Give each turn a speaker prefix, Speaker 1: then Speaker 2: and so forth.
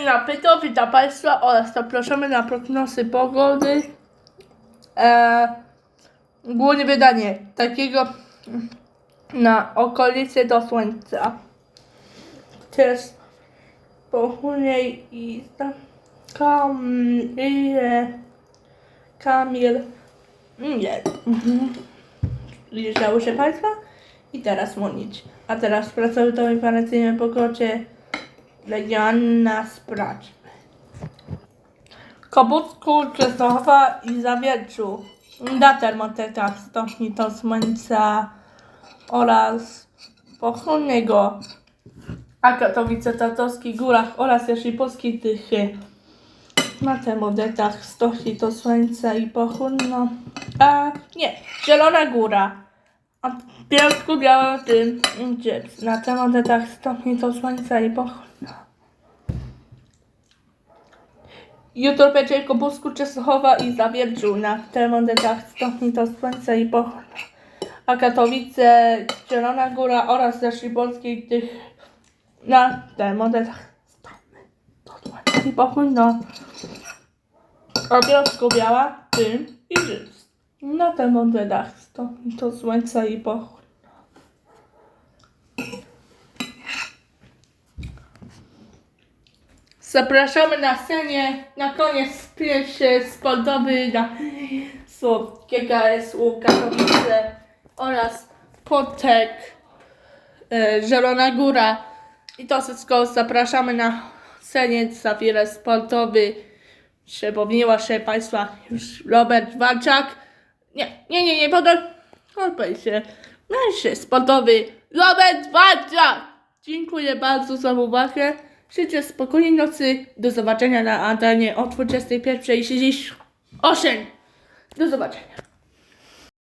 Speaker 1: napytał, witam Państwa oraz zapraszamy na prognozy pogody. E, głównie wydanie takiego na okolicy do słońca. Też pochólniej i Kamil, Kamil, nie. Widziało się Państwa? I teraz mówić. A teraz wracamy do informacyjnej Legionna sprawdźmy. Kobutku, Częstochowa i Zawierciu. Na termometrach stopni to słońca oraz pochłonnego. A Katowice, Tatowskich Górach oraz Jaszypolskiej Tychy. Na termometrach stopni to słońca i pochłonno. A nie, Zielona Góra. W Bielsku białym gdzie na termometrach stopni to słońca i pochłonno. Jutro będzie Kobusku, Częstochowa i Zawierciu na termometrach stopni to słońca i pochłonno. A Katowice, Zielona Góra oraz Jastrzębskiej tych na termometrach stopni to słońca i pochłonno. A Bielsku biała, tym i życ. Na termometrach stopni to słońca i pochłonno. Zapraszamy na scenie. Na koniec pierwszy sportowy na słów GKS-u Katowice oraz Potek e, Zielona Góra. I to wszystko zapraszamy na scenie za sportowy przypomniała się Państwa już Robert Walczak nie, nie, nie, nie, podam odpowiedź się Mężczyzn sportowy Robert Walczak Dziękuję bardzo za uwagę. Życzę spokojnej nocy. Do zobaczenia na antenie o 21.38. Do zobaczenia.